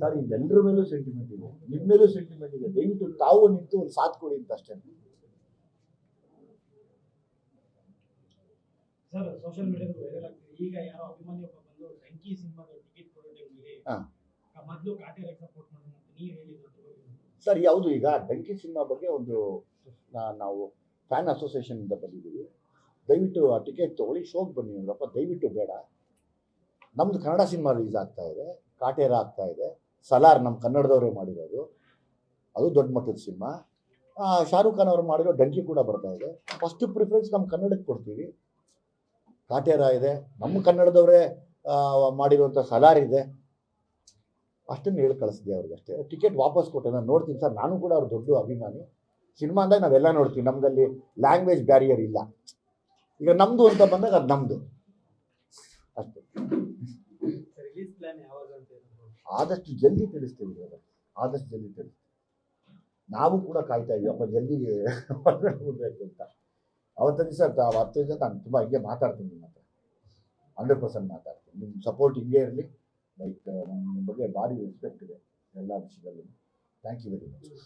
Sir ಎಲ್ಲರ ಮೇಲೂ sentiment ಇದೆ. ನಿಮ್ಮ ಮೇಲೂ ಸೆಂಟಿಮೆಂಟ್ ಇದೆ. ದಯವಿಟ್ಟು ತಾವು ನಿಂತು ಒಂದು ಸಾಥ್ ಕೊಡಿ ಅಂತ ಅಷ್ಟೇ. ಸರ್ ಸೋಷಿಯಲ್ ಮೀಡಿಯಾದಲ್ಲಿ ವೈರಲ್ ಆಗ್ತಿದೆ. ಈಗ ಯಾರೋ ಅಭಿಮಾನಿ ಒಬ್ಬ ಬಂದು ಟಂಕಿ ಸಿನಿಮಾದ ಟಿಕೆಟ್ ಕೊಡೋ ಟೈಮ್ಗೆ ಹಾ. ಮೊದಲು ಕಾಟೇರಿಗೆ ಸಪೋರ್ಟ್ ಮಾಡೋಣ ಅಂತ ನೀವು ಹೇಳಿದ್ರು ಸರ್ ಯಾವುದು ಈಗ ಡಂಕಿ ಸಿನಿಮಾ ಬಗ್ಗೆ ಒಂದು ನಾವು ಫ್ಯಾನ್ ಅಸೋಸಿಯೇಷನ್ ಇಂದ ಬಂದಿದ್ದೀವಿ. ದಯವಿಟ್ಟು ಆ ಟಿಕೆಟ್ ತಗೊಳ್ಳಿ ಶೋಕ್ ಬನ್ನಿ ಅಂದ್ರಪ್ಪ. ದಯವಿಟ್ಟು ಬೇಡ. ನಮ್ದು ಕನ್ನಡ ಸಿನಿಮಾ ರಿಲೀಸ್ ಆಗ್ತಾ ಇದೆ. ಕಾಟೇರ ಆಗ್ತಾ ಇದೆ. ಸಲಾರ್ ನಮ್ಮ ಕನ್ನಡದವರೇ ಮಾಡಿರೋದು. ಅದು ದೊಡ್ಡ ಮಟ್ಟದ ಸಿನಿಮಾ. ಶಾರುಖ್ ಖಾನ್ ಅವರು ಮಾಡಿರೋ ಡಂಕಿ ಕೂಡ ಬರ್ತಾ ಇದೆ. ಫಸ್ಟ್ ಪ್ರಿಫರೆನ್ಸ್ ನಮ್ಮ ಕನ್ನಡಕ್ಕೆ ಕೊಡ್ತೀವಿ. ಕಾಟೇರ ಇದೆ. ನಮ್ಮ ಕನ್ನಡದವರೇ ಮಾಡಿರುವಂಥ ಸಲಾರ್ ಇದೆ. ಅಷ್ಟನ್ನು ಹೇಳಿ ಕಳಿಸಿದೆ ಅವ್ರಿಗೆ ಅಷ್ಟೇ. ಟಿಕೆಟ್ ವಾಪಸ್ ಕೊಟ್ಟೆ ನಾನು ನೋಡ್ತೀನಿ ಸರ್. ನಾನು ಕೂಡ ಅವ್ರ ದೊಡ್ಡ ಅಭಿಮಾನಿ. ಸಿನಿಮಾ ಅಂದಾಗ ನಾವೆಲ್ಲ ನೋಡ್ತೀವಿ. ನಮ್ಮದಲ್ಲಿ ಲ್ಯಾಂಗ್ವೇಜ್ ಬ್ಯಾರಿಯರ್ ಇಲ್ಲ. ಈಗ ನಮ್ಮದು ಅಂತ ಬಂದಾಗ ಅದು ನಮ್ಮದು ಅಷ್ಟೇ ರಿಲೀಸ್ ಪ್ಲಾನ್ ಯಾವಾಗ ಅಂತ ಏನಾದ್ರು? ಆದಷ್ಟು ಜಲ್ದಿ ತಿಳಿಸ್ತೀವಿ ಇವಾಗ. ಆದಷ್ಟು ಜಲ್ದಿ ತಿಳಿಸ್ತೀವಿ ನಾವು ಕೂಡ ಕಾಯ್ತಾ ಇದೀವಿ, ಅಪ್ಪ ಜಲ್ದಿ ಹೊರಗಡೆ ಅಂತ. ಅವತ್ತಿನ ದಿವಸ ಹತ್ತು ದಿವಸ ನಾನು ತುಂಬ ಹಿಂಗೆ ಮಾತಾಡ್ತೀನಿ ನಿಮ್ಮ ಹತ್ರ ಹಂಡ್ರೆಡ್ ಪರ್ಸೆಂಟ್ ಮಾತಾಡ್ತೀನಿ. ನಿಮ್ಮ ಸಪೋರ್ಟ್ ಹಿಂಗೆ ಇರಲಿ. ಲೈಕ್ ನಿಮ್ಮ ಬಗ್ಗೆ ಭಾರಿ ರೆಸ್ಪೆಕ್ಟ್ ಇದೆ ಎಲ್ಲ ವಿಷಯದಲ್ಲೂ. Thank you very much